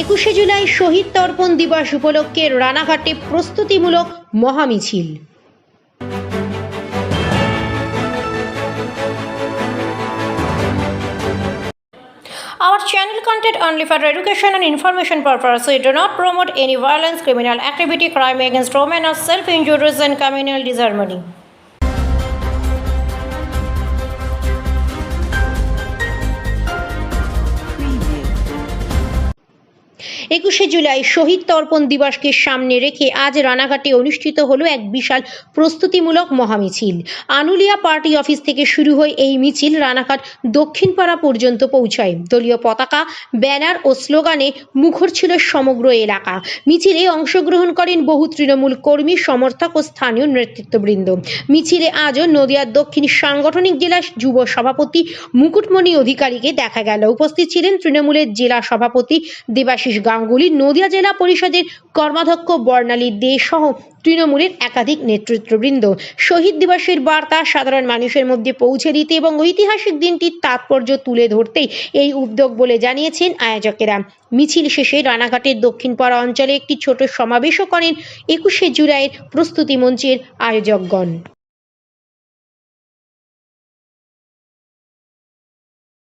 একুশে জুলাই শহীদ তর্পণ দিবস উপলক্ষে রানাঘাটে প্রস্তুতিমূলক মহামিছিল Our channel content only for education and information purpose. We do not promote any violence, criminal activity, crime against women, or self-injuries and communal disharmony. একুশে জুলাই শহীদ তর্পণ দিবসকে সামনে রেখে আজ রানাঘাটে অনুষ্ঠিত হলো এক বিশাল প্রস্তুতিমূলক মহামিছিল। আনুলিয়া পার্টি অফিস থেকে শুরু হয়ে এই মিছিল রানাঘাট দক্ষিণপাড়া পর্যন্ত পৌঁছায়। দলীয় পতাকা, ব্যানার ও স্লোগানে মুখর ছিল সমগ্র এলাকা। মিছিলে অংশগ্রহণ করেন বহু তৃণমূল কর্মী, সমর্থক ও স্থানীয় নেতৃত্ববৃন্দ। মিছিলে আজও নদিয়ার দক্ষিণ সাংগঠনিক জেলা যুব সভাপতি মুকুটমণি অধিকারীকে দেখা গেল। উপস্থিত ছিলেন তৃণমূলের জেলা সভাপতি দেবাশিস গাঙ্গুলি নদিয়া জেলা পরিষদের কর্মাধ্যক্ষ বর্ণালী দে সহ তৃণমূলের একাধিক নেতৃত্ববৃন্দ। শহীদ দিবসের বার্তা সাধারণ মানুষের মধ্যে পৌঁছে দিতে এবং ঐতিহাসিক দিনটির তাৎপর্য তুলে ধরতেই এই উদ্যোগ বলে জানিয়েছেন আয়োজকেরা। মিছিল শেষে রানাঘাটের দক্ষিণপাড়া অঞ্চলে একটি ছোট সমাবেশও করেন একুশে জুলাইয়ের প্রস্তুতি মঞ্চের আয়োজকগণ।